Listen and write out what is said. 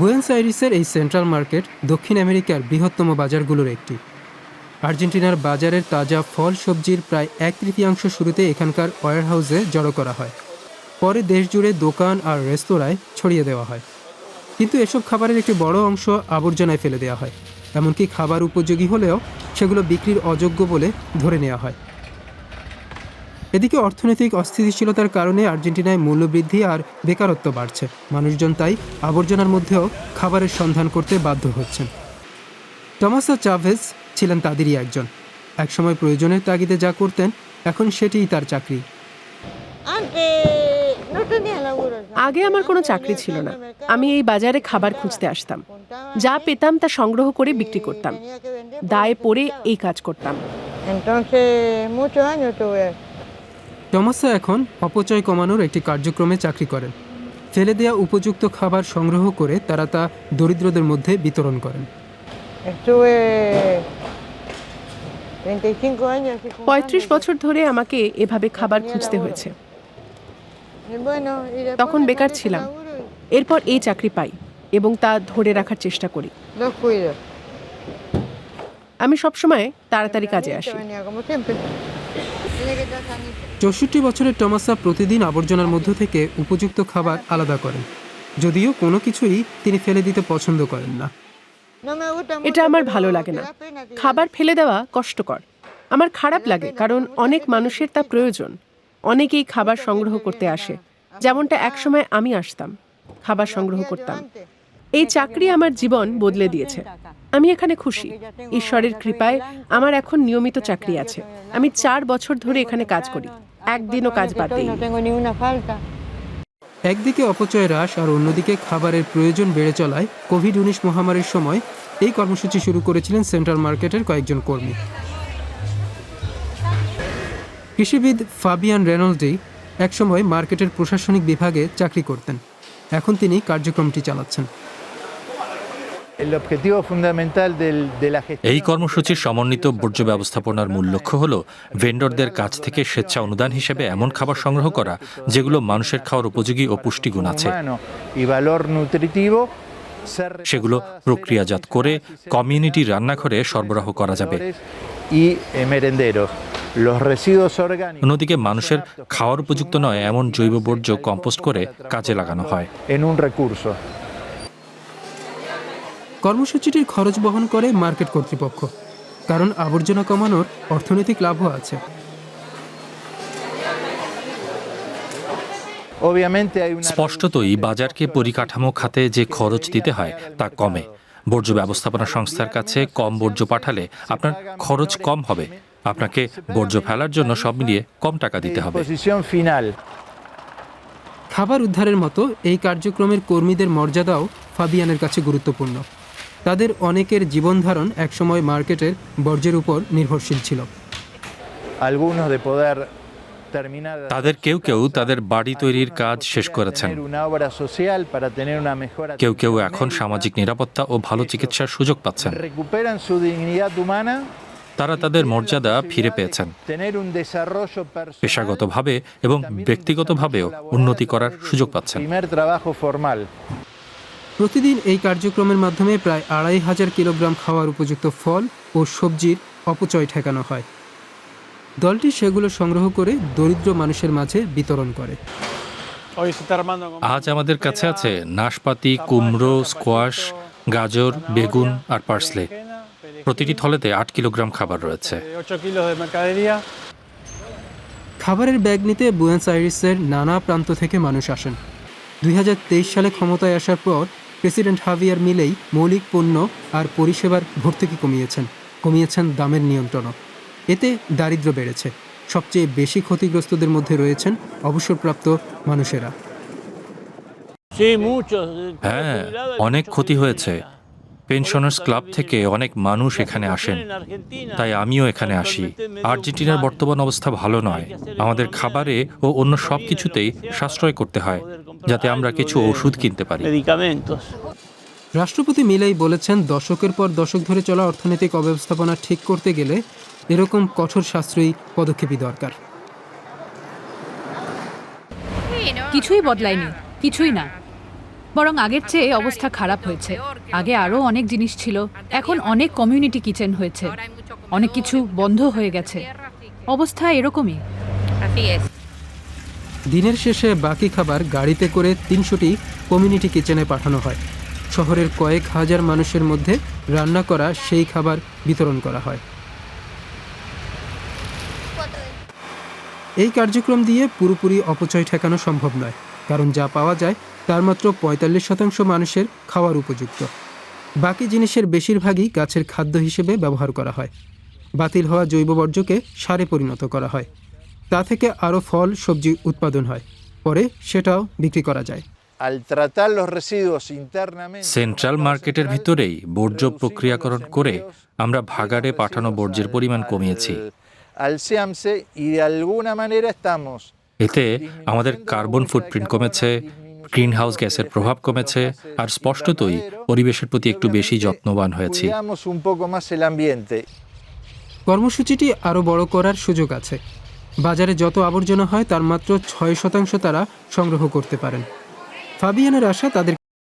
Buenos আইরিসের এই central market দক্ষিণ আমেরিকার বৃহত্তম বাজারগুলোর একটি। আর্জেন্টিনার বাজারের তাজা ফল সবজির প্রায় এক তৃতীয়াংশ শুরুতে এখানকার ওয়ারহাউসে জড়ো করা হয়। পরে দেশ জুড়ে দোকান আর রেস্তোরাঁয় ছড়িয়ে দেওয়া হয়। কিন্তু এসব খাবারের একটি বড় অংশ আবর্জনায় ফেলে দেওয়া হয়। এমনকি খাবার উপযোগী হলেও সেগুলো বিক্রির অযোগ্য বলে ধরে নেওয়া হয়। এদিকে অর্থনৈতিক অস্থিতিশীলতার কারণে আর্জেন্টিনায় মূল্যবৃদ্ধি আর বেকারত্ব বাড়ছে। মানুষজন তাই আবর্জনার মধ্যেও খাবারের সন্ধান করতে বাধ্য হচ্ছেন। টমাসা চাভেজ ছিলেন তাদেরই একজন। একসময় প্রয়োজনের তাগিদে যা করতেন এখন সেটিই তার চাকরি। আগে আমার কোনো চাকরি ছিল না। আমি এই বাজারে খাবার খুঁজতে আসতাম। যা পেতাম তা সংগ্রহ করে বিক্রি করতাম। দায়ে পড়ে এই কাজ করতাম। টমাসা এখন অপচয় কমানোর একটি কার্যক্রমে চাকরি করেন। ফেলে দেওয়া উপযুক্ত খাবার সংগ্রহ করে তারা তা দরিদ্রদের মধ্যে বিতরণ করেন। Estuve 35 años. así como পঁয়ত্রিশ বছর ধরে আমাকে এভাবে খাবার খুঁজতে হয়েছে। তখন বেকার ছিলাম। এরপর এই চাকরি পাই এবং তা ধরে রাখার চেষ্টা করি. আমি সবসময় তাড়াতাড়ি কাজে আসি। চৌষট্টি বছরের টমাসা প্রতিদিন আবর্জনার মধ্য থেকে উপযুক্ত খাবার আলাদা করেন। যদিও কোনো কিছুই তিনি ফেলে দিতে পছন্দ করেন না। এটা আমার ভালো লাগে না. খাবার ফেলে দেওয়া কষ্টকর। আমার খারাপ লাগে, কারণ অনেক মানুষের তা প্রয়োজন। অনেকেই খাবার সংগ্রহ করতে আসে। যেমনটা একসময় আমি আসতাম। খাবার সংগ্রহ করতাম। এই চাকরি আমার জীবন বদলে দিয়েছে। আমি এখানে খুশি। ঈশ্বরের কৃপায় আমার এখন নিয়মিত চাকরি আছে। আমি চার বছর ধরে এখানে কাজ করি। একদিনও কাজ বাদ দিই. একদিকে অপচয় হ্রাস আর অন্যদিকে খাবারের প্রয়োজন বেড়ে চলায় কোভিড উনিশ মহামারীর সময় এই কর্মসূচি শুরু করেছিলেন সেন্ট্রাল মার্কেটের কয়েকজন কর্মী। কৃষিবিদ ফাবিয়ান রেনল্ডি একসময় মার্কেটের প্রশাসনিক বিভাগে চাকরি করতেন। এখন তিনি কার্যক্রমটি চালাচ্ছেন। এই কর্মসূচির সমন্বিত বর্জ্য ব্যবস্থাপনার মূল লক্ষ্য হল ভেন্ডরদের কাছ থেকে স্বেচ্ছা অনুদান হিসেবে এমন খাবার সংগ্রহ করা যেগুলো মানুষের খাওয়ার উপযোগী ও পুষ্টিগুণ আছে। সেগুলো প্রক্রিয়াজাত করে কমিউনিটি রান্নাঘরে সরবরাহ করা যাবে। অন্যদিকে মানুষের খাওয়ার উপযুক্ত নয় এমন জৈব বর্জ্য কম্পোস্ট করে কাজে লাগানো হয়. কর্মসূচিটির খরচ বহন করে মার্কেট কর্তৃপক্ষ কারণ আবর্জনা কমানোর অর্থনৈতিক লাভও আছে। Obviamente hay una স্পষ্টতই বাজারকে পরিকাঠামো খাতে যে খরচ দিতে হয় তা কমে। বর্জ্য ব্যবস্থাপনা সংস্থার কাছে কম বর্জ্য পাঠালে আপনার খরচ কম হবে। আপনাকে বর্জ্য ফেলার জন্য সব মিলিয়ে কম টাকা দিতে হবে। খাবার উদ্ধারের মতো এই কার্যক্রমের কর্মীদের মর্যাদাও ফাবিয়ানের কাছে গুরুত্বপূর্ণ। তাদের অনেকের জীবনধারণ একসময় মার্কেটের বর্জ্যের উপর নির্ভরশীল ছিল। তাদের কেউ কেউ তাদের বাড়ি তৈরির কাজ শেষ করেছেন। কেউ কেউ এখন সামাজিক নিরাপত্তা ও ভালো চিকিৎসার সুযোগ পাচ্ছেন। তারা তাদের মর্যাদা ফিরে পেয়েছেন। পেশাগতভাবে এবং ব্যক্তিগতভাবেও উন্নতি করার সুযোগ পাচ্ছেন। প্রতিদিন এই কার্যক্রমের মাধ্যমে প্রায় আড়াই হাজার কিলোগ্রাম খাওয়ার উপযুক্ত ফল ও সবজির অপচয় ঠেকানো হয়। দলটি সেগুলো সংগ্রহ করে দরিদ্র মানুষের মাঝে বিতরণ করে। আজ আমাদের কাছে আছে নাশপাতি কুমড়ো স্কোয়াশ গাজর বেগুন আর পার্সলে। প্রতিটি থলেতে আট কিলোগ্রাম খাবার রয়েছে। খাবারের ব্যাগ নিতে বুয়েন্স আইরিসের নানা প্রান্ত থেকে মানুষ আসেন। দুই হাজার তেইশ সালে ক্ষমতায় আসার পর প্রেসিডেন্ট হাভিয়ার মিলেই মৌলিক পণ্য আর পরিষেবার ভর্তুকি কমিয়েছেন কমিয়েছেন দামের নিয়ন্ত্রণও। এতে দারিদ্র্য বেড়েছে। সবচেয়ে বেশি ক্ষতিগ্রস্তদের মধ্যে রয়েছেন অবসরপ্রাপ্ত মানুষেরা। হ্যাঁ অনেক ক্ষতি হয়েছে। পেনশনার্স ক্লাব থেকে অনেক মানুষ এখানে আসেন। তাই আমিও এখানে আসি। আর্জেন্টিনার বর্তমান অবস্থা ভালো নয়। আমাদের খাবারে ও অন্য সব কিছুতেই সাশ্রয় করতে হয়। যাতে আমরা কিছু ওষুধ কিনতে পারি। রাষ্ট্রপতি মিলেই বলেছেন দশকের পর দশক ধরে চলা অর্থনৈতিক অব্যবস্থাপনা ঠিক করতে গেলে এরকম কঠোর সাশ্রয়ী পদক্ষেপই দরকার। কিছুই বদলায়নি কিছুই না। বরং আগের চেয়ে অবস্থা খারাপ হয়েছে। আগে আরও অনেক জিনিস ছিল এখন অনেক কমিউনিটি কিচেন হয়েছে। অনেক কিছু বন্ধ হয়ে গেছে। অবস্থা এরকমই। দিনের শেষে বাকি খাবার গাড়িতে করে তিনশোটি কমিউনিটি কিচেনে পাঠানো হয়। শহরের কয়েক হাজার মানুষের মধ্যে রান্না করা সেই খাবার বিতরণ করা হয়। এই কার্যক্রম দিয়ে পুরোপুরি অপচয় ঠেকানো সম্ভব নয়, কারণ যা পাওয়া যায় তার মাত্র পঁয়তাল্লিশ শতাংশ মানুষের খাওয়ার উপযুক্ত। বাকি জিনিসের বেশিরভাগই গাছের খাদ্য হিসেবে ব্যবহার করা হয়। বাতিল হওয়া জৈব বর্জ্যকে সারে পরিণত করা হয়। তা থেকে আরও ফল সবজি উৎপাদন হয় পরে সেটাও বিক্রি করা যায়. সেন্ট্রাল মার্কেটের ভিতরেই বর্জ্য প্রক্রিয়াকরণ করে আমরা ভাগাড়ে পাঠানো বর্জ্যের পরিমাণ কমিয়েছি এতে আমাদের কার্বন ফুটপ্রিন্ট কমেছে গ্রিন হাউস গ্যাসের প্রভাব কমেছে আর স্পষ্টতই পরিবেশের প্রতি একটু বেশি যত্নবান হয়েছি. কর্মসূচিটি আরও বড় করার সুযোগ আছে বাজারে যত আবর্জনা হয়, তার মাত্র ছয় শতাংশ তারা সংগ্রহ করতে পারেন। ফাবিয়ানের আশা তাদের